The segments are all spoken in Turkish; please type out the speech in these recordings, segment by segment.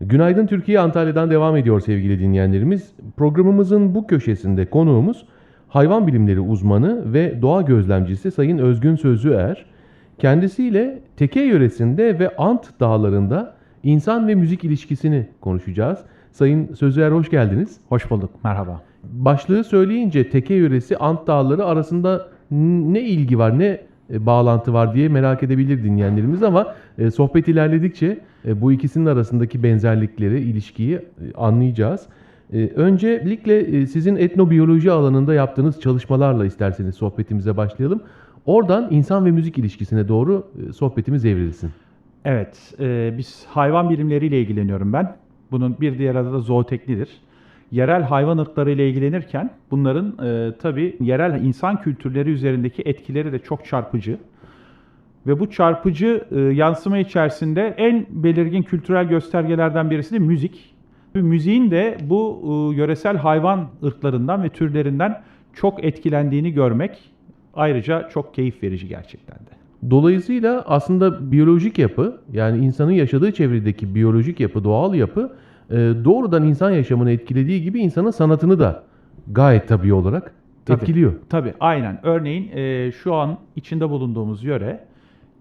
Günaydın Türkiye Antalya'dan devam ediyor sevgili dinleyenlerimiz. Programımızın bu köşesinde konuğumuz hayvan bilimleri uzmanı ve doğa gözlemcisi Sayın Özgün Sözlüer. Kendisiyle Teke yöresinde ve Ant dağlarında insan ve müzik ilişkisini konuşacağız. Sayın Sözlüer hoş geldiniz. Hoş bulduk, merhaba. Başlığı söyleyince Teke yöresi Ant dağları arasında ne ilgi var, ne e, bağlantı var diye merak edebilir dinleyenlerimiz ama e, sohbet ilerledikçe e, bu ikisinin arasındaki benzerlikleri, ilişkiyi anlayacağız. E, öncelikle sizin etnobiyoloji alanında yaptığınız çalışmalarla isterseniz sohbetimize başlayalım. Oradan insan ve müzik ilişkisine doğru sohbetimiz evrilsin. Evet, biz hayvan bilimleriyle ilgileniyorum ben. Bunun bir diğer adı da zooteknidir. Yerel hayvan ırkları ile ilgilenirken bunların e, tabii yerel insan kültürleri üzerindeki etkileri de çok çarpıcı. Ve bu çarpıcı e, yansıma içerisinde en belirgin kültürel göstergelerden birisi de müzik. Müziğin de bu e, yöresel hayvan ırklarından ve türlerinden çok etkilendiğini görmek ayrıca çok keyif verici gerçekten de. Dolayısıyla aslında biyolojik yapı yani insanın yaşadığı çevredeki biyolojik yapı, doğal yapı e, doğrudan insan yaşamını etkilediği gibi insanın sanatını da gayet tabii olarak Tabii. etkiliyor. Tabii aynen. Örneğin e, şu an içinde bulunduğumuz yöre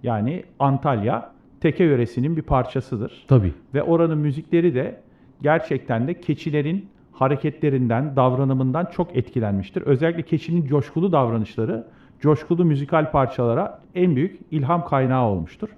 yani Antalya Teke yöresinin bir parçasıdır. Tabii. Ve oranın müzikleri de gerçekten de keçilerin hareketlerinden, davranımından çok etkilenmiştir. Özellikle keçinin coşkulu davranışları coşkulu müzikal parçalara en büyük ilham kaynağı olmuştur.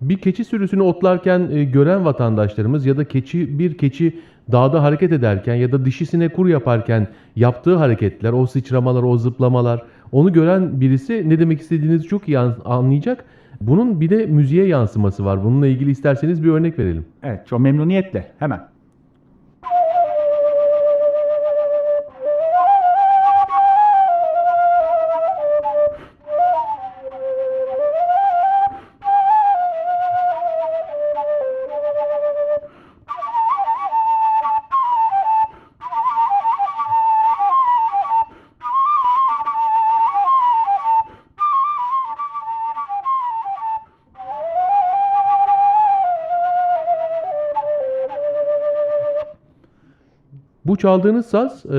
Bir keçi sürüsünü otlarken e, gören vatandaşlarımız ya da keçi bir keçi dağda hareket ederken ya da dişisine kur yaparken yaptığı hareketler, o sıçramalar, o zıplamalar onu gören birisi ne demek istediğinizi çok iyi an- anlayacak. Bunun bir de müziğe yansıması var. Bununla ilgili isterseniz bir örnek verelim. Evet, çok memnuniyetle hemen. Çaldığınız saz e,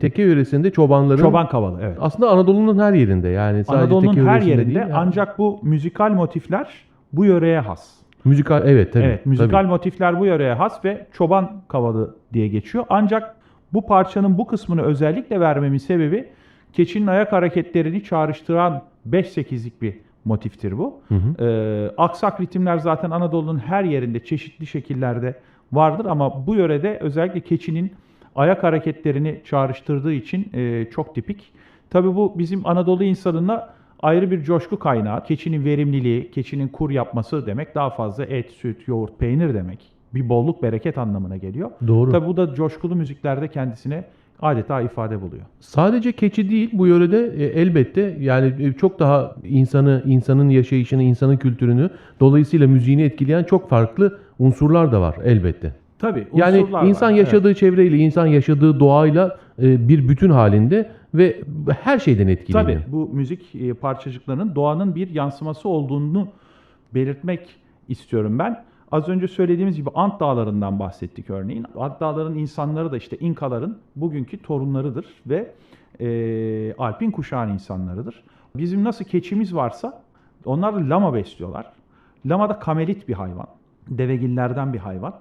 Teke yöresinde çobanların Çoban kavalı, evet. aslında Anadolu'nun her yerinde yani sadece Anadolu'nun Teke her yerinde değil, yani. ancak bu müzikal motifler bu yöreye has. müzikal evet tabii. evet, müzikal tabii. motifler bu yöreye has ve çoban kavalı diye geçiyor. Ancak bu parçanın bu kısmını özellikle vermemin sebebi keçinin ayak hareketlerini çağrıştıran 5-8'lik bir motiftir bu. Ee, aksak ritimler zaten Anadolu'nun her yerinde çeşitli şekillerde vardır ama bu yörede özellikle keçinin ayak hareketlerini çağrıştırdığı için e, çok tipik. Tabii bu bizim Anadolu insanına ayrı bir coşku kaynağı. Keçinin verimliliği, keçinin kur yapması demek daha fazla et, süt, yoğurt, peynir demek. Bir bolluk, bereket anlamına geliyor. Doğru. Tabii bu da coşkulu müziklerde kendisine adeta ifade buluyor. Sadece keçi değil bu yörede e, elbette yani e, çok daha insanı, insanın yaşayışını, insanın kültürünü dolayısıyla müziğini etkileyen çok farklı unsurlar da var elbette. Tabii Yani insan var. yaşadığı çevreyle, insan yaşadığı doğayla e, bir bütün halinde ve her şeyden Evet. etkileniyor. Tabii bu müzik e, parçacıklarının doğanın bir yansıması olduğunu belirtmek istiyorum ben. Az önce söylediğimiz gibi Ant Dağları'ndan bahsettik örneğin. Ant Dağları'nın insanları da işte İnkaların bugünkü torunlarıdır ve e, Alpin kuşağın insanlarıdır. Bizim nasıl keçimiz varsa onlar da lama besliyorlar. Lama da kamelit bir hayvan. Devegillerden bir hayvan.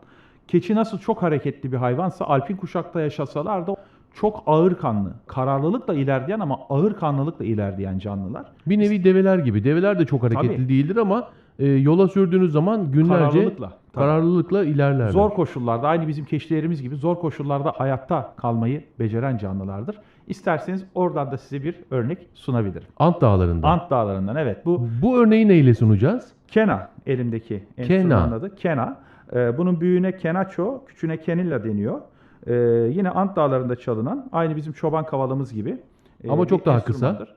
Keçi nasıl çok hareketli bir hayvansa Alpin kuşakta yaşasalar da çok ağır kanlı, kararlılıkla ilerleyen ama ağır kanlılıkla ilerleyen canlılar. Bir nevi develer gibi. Develer de çok hareketli Tabii. değildir ama e, yola sürdüğünüz zaman günlerce Kararlılıkla, kararlılıkla ilerlerler. Zor koşullarda aynı bizim keçilerimiz gibi zor koşullarda hayatta kalmayı beceren canlılardır. İsterseniz oradan da size bir örnek sunabilirim. Ant dağlarında. Ant dağlarından evet bu Bu örneği neyle sunacağız? Kena elimdeki enstrümanın adı. Kena. Ee, bunun büyüğüne kenaço, küçüğüne kenilla deniyor. Ee, yine Ant dağlarında çalınan aynı bizim çoban kavalımız gibi. e, Ama çok daha kısa.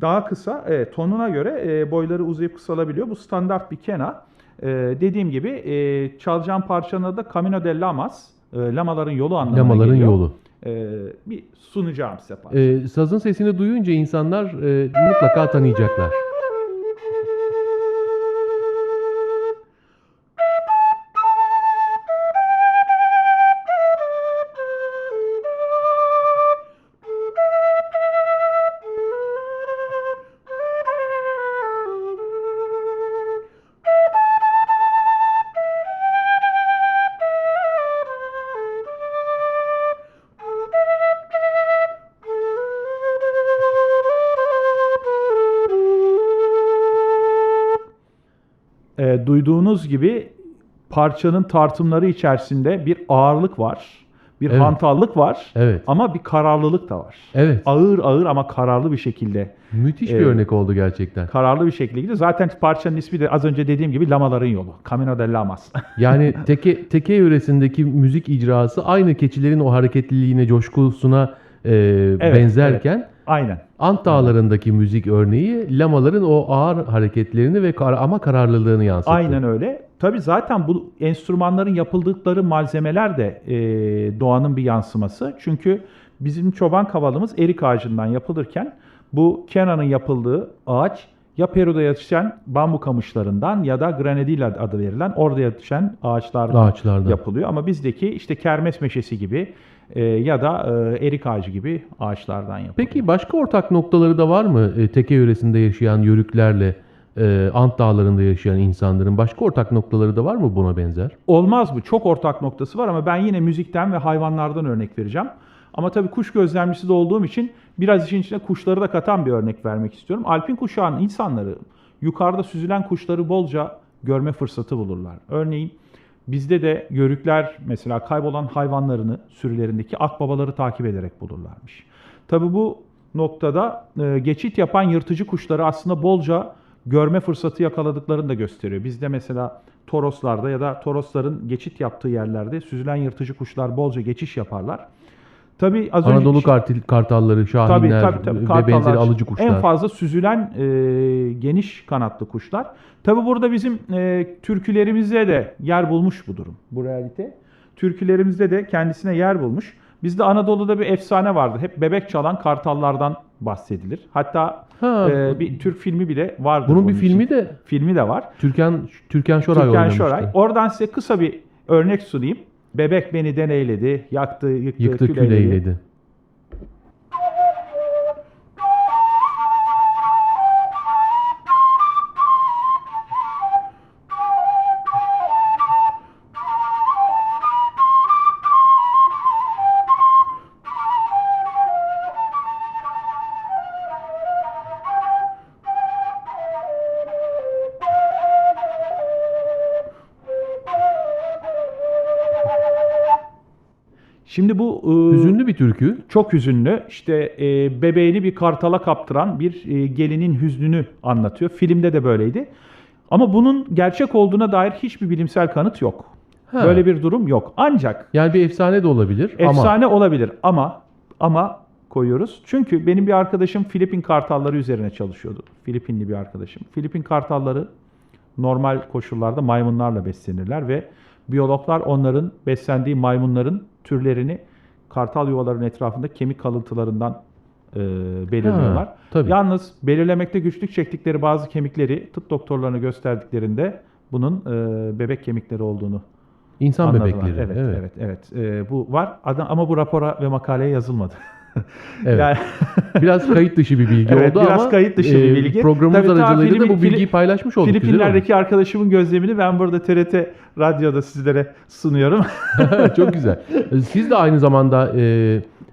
Daha kısa, evet, tonuna göre e, boyları uzayıp kısalabiliyor. Bu standart bir kena. E, dediğim gibi e, çalacağım parçanın adı Camino de Lamas. E, lamaların yolu anlamına Lamaların geliyor. yolu. E, bir sunacağım size parça. E, sazın sesini duyunca insanlar e, mutlaka tanıyacaklar. Duyduğunuz gibi parçanın tartımları içerisinde bir ağırlık var. Bir Evet. hantallık var. Evet. Ama bir kararlılık da var. Evet. Ağır ağır ama kararlı bir şekilde Müthiş bir Evet. örnek oldu gerçekten. kararlı bir şekilde gidiyor. Zaten parçanın ismi de az önce dediğim gibi Lamaların Yolu. Camino de Lamas. Yani teke teke yöresindeki müzik icrası aynı keçilerin o hareketliliğine, coşkusuna e, benzerken Aynen. Ant Dağları'ndaki müzik örneği lamaların o ağır hareketlerini ve kar- ama kararlılığını yansıttı. Aynen öyle. Tabii zaten bu enstrümanların yapıldıkları malzemeler de e, doğanın bir yansıması. Çünkü bizim çoban kavalımız erik ağacından yapılırken bu Kena'nın yapıldığı ağaç ya Peru'da yetişen bambu kamışlarından ya da granadilla adı verilen orada yetişen ağaçlardan Ağaçlardan. yapılıyor. Ama bizdeki işte kermes meşesi gibi e, ya da e, erik ağacı gibi ağaçlardan yapılıyor. Peki başka ortak noktaları da var mı e, teke yöresinde yaşayan yörüklerle e, Ant Dağları'nda yaşayan insanların başka ortak noktaları da var mı buna benzer? Olmaz mı? Çok ortak noktası var ama ben yine müzikten ve hayvanlardan örnek vereceğim. Ama tabii kuş gözlemcisi de olduğum için biraz işin içine kuşları da katan bir örnek vermek istiyorum. Alpin kuşağının insanları yukarıda süzülen kuşları bolca görme fırsatı bulurlar. Örneğin bizde de yörükler mesela kaybolan hayvanlarını sürülerindeki akbabaları takip ederek bulurlarmış. Tabii bu noktada e, geçit yapan yırtıcı kuşları aslında bolca görme fırsatı yakaladıklarını da gösteriyor. Bizde mesela Toroslarda ya da Torosların geçit yaptığı yerlerde süzülen yırtıcı kuşlar bolca geçiş yaparlar. Tabii az önce Anadolu kartil, kartalları, şahinler Tabii, tabii, tabii. ve Kartallar benzeri alıcı kuşlar. En fazla süzülen e, geniş kanatlı kuşlar. Tabi burada bizim e, türkülerimizde de yer bulmuş bu durum, bu realite. Türkülerimizde de kendisine yer bulmuş. Bizde Anadolu'da bir efsane vardır. Hep bebek çalan kartallardan bahsedilir. Hatta Ha, e, bir Türk filmi bile vardır. bunun bir için. filmi de filmi de var. Türkan Türkan Şoray Türkan oynamıştı. Şoray. Oradan size kısa bir örnek sunayım. Bebek beni deneyledi, yaktı, yıktı, Yıktı kül eyledi. Şimdi bu e, Hüzünlü bir türkü. çok hüzünlü. İşte e, bebeğini bir kartala kaptıran bir e, gelinin hüznünü anlatıyor. Filmde de böyleydi. Ama bunun gerçek olduğuna dair hiçbir bilimsel kanıt yok. Ha. Böyle bir durum yok. Ancak Yani bir efsane de olabilir ama efsane olabilir ama ama koyuyoruz. Çünkü benim bir arkadaşım Filipin kartalları üzerine çalışıyordu. Filipinli bir arkadaşım. Filipin kartalları normal koşullarda maymunlarla beslenirler ve biyologlar onların beslendiği maymunların türlerini kartal yuvalarının etrafında kemik kalıntılarından e, belirliyorlar. Ha, tabii. Yalnız belirlemekte güçlük çektikleri bazı kemikleri tıp doktorlarına gösterdiklerinde bunun e, bebek kemikleri olduğunu insan anladılar. bebekleri. Evet, evet, evet. E, bu var ama bu rapora ve makaleye yazılmadı. Evet. Yani- Biraz kayıt dışı bir bilgi Evet, oldu biraz ama kayıt dışı bir e, bilgi. programımız Tabii ta aracılığıyla da bu bilgiyi paylaşmış olduk. Filipinler'deki arkadaşımın gözlemini ben burada TRT Radyo'da sizlere sunuyorum. Çok güzel. Siz de aynı zamanda e,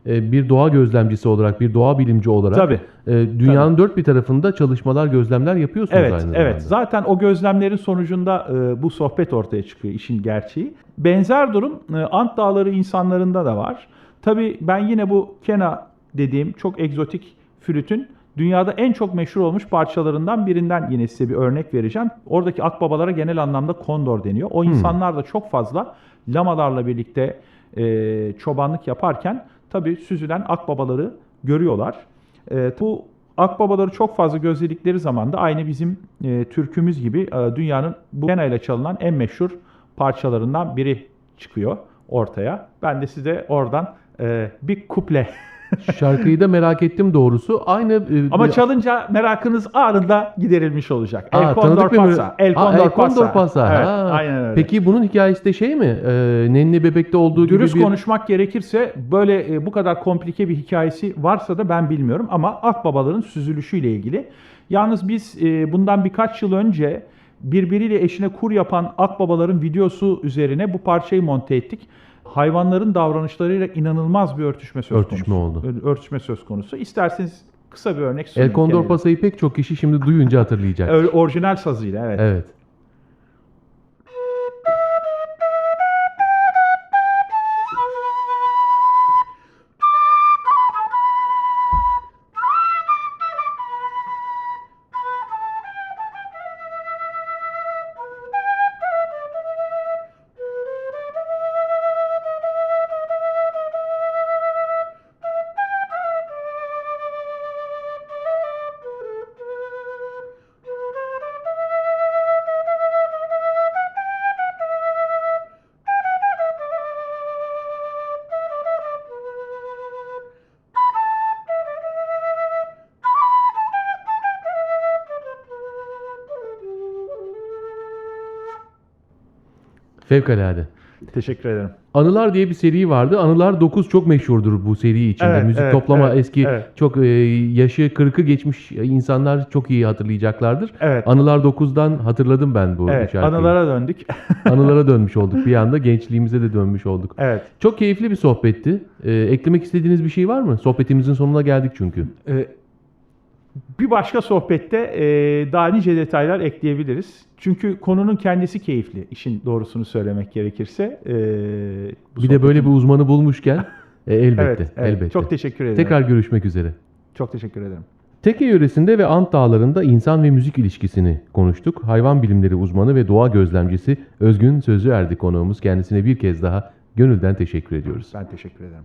e, bir doğa gözlemcisi olarak, bir doğa bilimci olarak Tabii. e, dünyanın dört bir tarafında çalışmalar, gözlemler yapıyorsunuz Evet, aynı zamanda. evet. Zaten o gözlemlerin sonucunda e, bu sohbet ortaya çıkıyor işin gerçeği. Benzer durum Ant Dağları insanlarında da var. Tabii ben yine bu Kena dediğim çok egzotik flütün dünyada en çok meşhur olmuş parçalarından birinden yine size bir örnek vereceğim. Oradaki akbabalara genel anlamda kondor deniyor. O insanlar da çok fazla lamalarla birlikte e, çobanlık yaparken tabii süzülen akbabaları görüyorlar. E, bu akbabaları çok fazla gözledikleri zaman da aynı bizim e, türkümüz gibi e, dünyanın bu Kena ile çalınan en meşhur parçalarından biri çıkıyor ortaya. Ben de size oradan e, bir kuple Şarkıyı da merak ettim doğrusu. Aynı e, ama bir- çalınca merakınız anında giderilmiş olacak. Aa, El Condor tanıdık bir Pasa. El Aa, Condor Pasa. Evet, Ha. aynen öyle. Peki bunun hikayesi de şey mi? E, Nenni Bebek'te olduğu Dürüst gibi bir... konuşmak gerekirse böyle e, bu kadar komplike bir hikayesi varsa da ben bilmiyorum ama akbabaların süzülüşüyle ilgili. Yalnız biz e, bundan birkaç yıl önce birbiriyle eşine kur yapan akbabaların videosu üzerine bu parçayı monte ettik. Hayvanların davranışlarıyla inanılmaz bir örtüşme söz Örtüşme konusu. oldu. Ö- Örtüşme söz konusu. İsterseniz kısa bir örnek sunayım. El Condor. Pasa'yı pek çok kişi şimdi duyunca hatırlayacak. Öyle orijinal sazıyla evet. Evet. Fevkalade. Teşekkür ederim. Anılar diye bir seri vardı. Anılar 9 çok meşhurdur bu seri içinde. Evet, Müzik evet, toplama evet, eski evet. çok e, yaşı 40'ı geçmiş insanlar çok iyi hatırlayacaklardır. Evet. Anılar 9'dan hatırladım ben bu Evet, şarkıyı. anılara döndük. Anılara dönmüş olduk bir anda. Gençliğimize de dönmüş olduk. evet. Çok keyifli bir sohbetti. Ee, eklemek istediğiniz bir şey var mı? Sohbetimizin sonuna geldik çünkü. Ee, bir başka sohbette e, daha nice detaylar ekleyebiliriz. Çünkü konunun kendisi keyifli. işin doğrusunu söylemek gerekirse. Ee, bu Bir de böyle bir sohbetin- uzmanı bulmuşken e, elbette, Evet, evet. elbette. Çok teşekkür ederim. Tekrar görüşmek üzere. Çok teşekkür ederim. Teke yöresinde ve Ant Dağları'nda insan ve müzik ilişkisini konuştuk. Hayvan bilimleri uzmanı ve doğa gözlemcisi Özgün Sözü Erdi konuğumuz. Kendisine bir kez daha gönülden teşekkür ediyoruz. Ben teşekkür ederim.